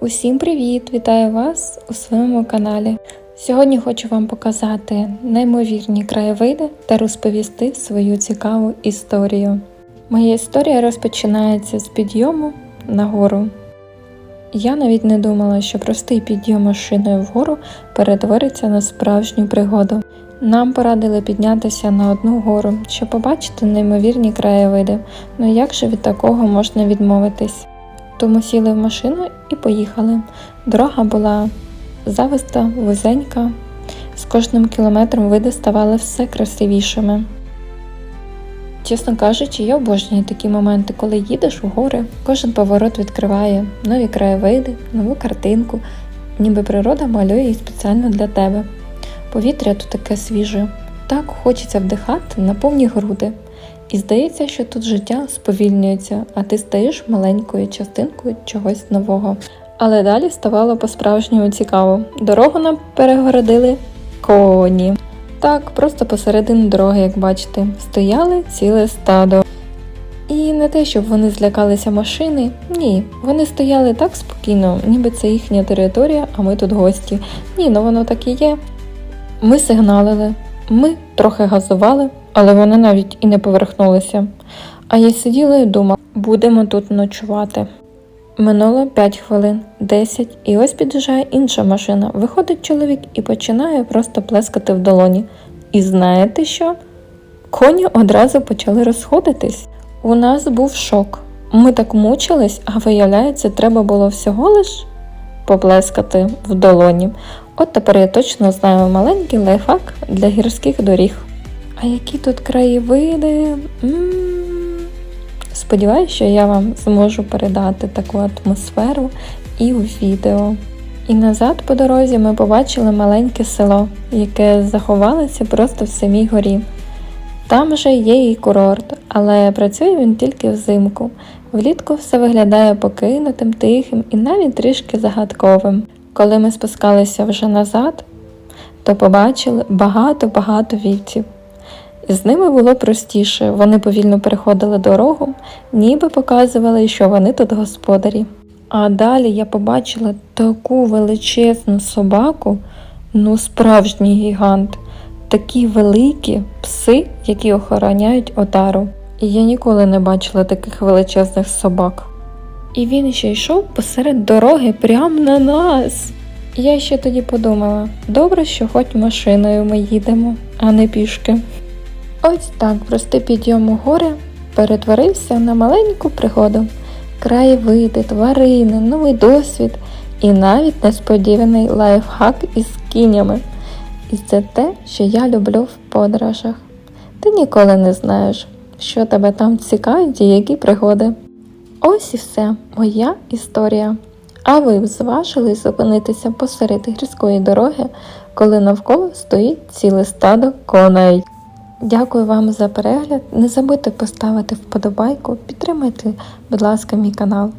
Усім привіт! Вітаю вас у своєму каналі. Сьогодні хочу вам показати неймовірні краєвиди та розповісти свою цікаву історію. Моя історія розпочинається з підйому на гору. Я навіть не думала, що простий підйом машиною вгору перетвориться на справжню пригоду. Нам порадили піднятися на одну гору, щоб побачити неймовірні краєвиди. Ну як же від такого можна відмовитись? Тому сіли в машину і поїхали. Дорога була зависта, вузенька. З кожним кілометром види ставали все красивішими. Чесно кажучи, я обожнюю такі моменти, коли їдеш у гори, кожен поворот відкриває нові краєвиди, нову картинку, ніби природа малює її спеціально для тебе. Повітря тут таке свіже, так хочеться вдихати на повні груди. І здається, що тут життя сповільнюється, а ти стаєш маленькою частинкою чогось нового. Але далі ставало по-справжньому цікаво. Дорогу нам перегородили коні. Так, просто посередині дороги, як бачите, стояли ціле стадо. І не те, щоб вони злякалися машини, ні, вони стояли так спокійно, ніби це їхня територія, а ми тут гості. Ні, ну воно так і є. Ми сигналили, ми трохи газували, але вони навіть і не поверхнулися. А я сиділа і думала, будемо тут ночувати. Минуло 5 хвилин, 10, і ось під'їжджає інша машина. Виходить чоловік і починає просто плескати в долоні. І знаєте що? Коні одразу почали розходитись. У нас був шок. Ми так мучились, а виявляється, треба було всього лиш поплескати в долоні. От тепер я точно знаю маленький лайфхак для гірських доріг. А які тут краєвиди? М-м-м. Сподіваюсь, що я вам зможу передати таку атмосферу і у відео. І назад по дорозі ми побачили маленьке село, яке заховалося просто в самій горі. Там же є і курорт, але працює він тільки взимку. Влітку все виглядає покинутим, тихим і навіть трішки загадковим. Коли ми спускалися вже назад, то побачили багато-багато вівців. З ними було простіше, вони повільно переходили дорогу, ніби показували, що вони тут господарі. А далі я побачила таку величезну собаку, ну справжній гігант, такі великі пси, які охороняють отару. І я ніколи не бачила таких величезних собак. І він ще йшов посеред дороги прямо на нас. Я ще тоді подумала: добре, що хоч машиною ми їдемо, а не пішки. Ось так простий підйом у гори перетворився на маленьку пригоду, краєвиди, тварини, новий досвід і навіть несподіваний лайфхак із кінями. І це те, що я люблю в подорожах. Ти ніколи не знаєш, що тебе там цікавить і які пригоди. Ось і все, моя історія. А ви зважились зупинитися посеред гірської дороги, коли навколо стоїть ціле стадо коней. Дякую вам за перегляд. Не забудьте поставити вподобайку, підтримайте, будь ласка, мій канал.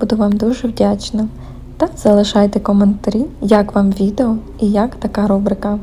Буду вам дуже вдячна. Та залишайте коментарі, як вам відео і як така рубрика.